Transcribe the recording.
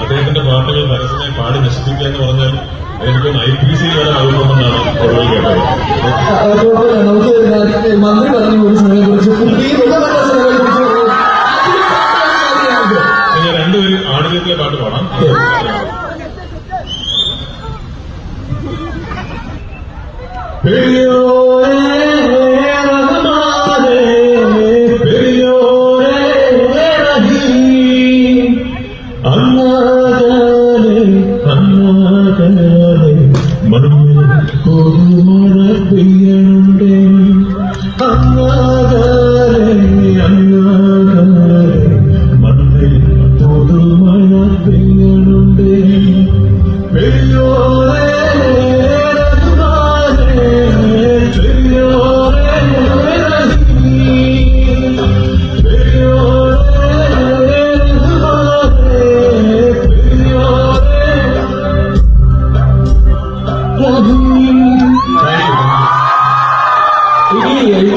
അദ്ദേഹത്തിന്റെ പാട്ടുകൾ പരസ്യമായി പാടി നശിപ്പിക്കുക എന്ന് പറഞ്ഞാൽ എനിക്ക് ഐ പി സി വരെ ആകുമെന്നാണ് ഒടുവിൽ കേട്ടത്. നമുക്ക് മന്ത്രി പറഞ്ഞു ഒരു സിനിമയെ കുറിച്ച് ഈ ബുധമല്ല സിനിമയെ കുറിച്ച്. പാടാം. രണ്ടുപേരും ആടുജീവിതത്തിലെ പാട്ട് പാടാം കൊടുമഴ പെയ്യണുണ്ടേ. അങ്ങാകാരെ അങ്ങാകാരെ മണ്ണിൽ പുതുമഴ പെയ്യണുണ്ടേ. പെയ്യോരേ 的你，再，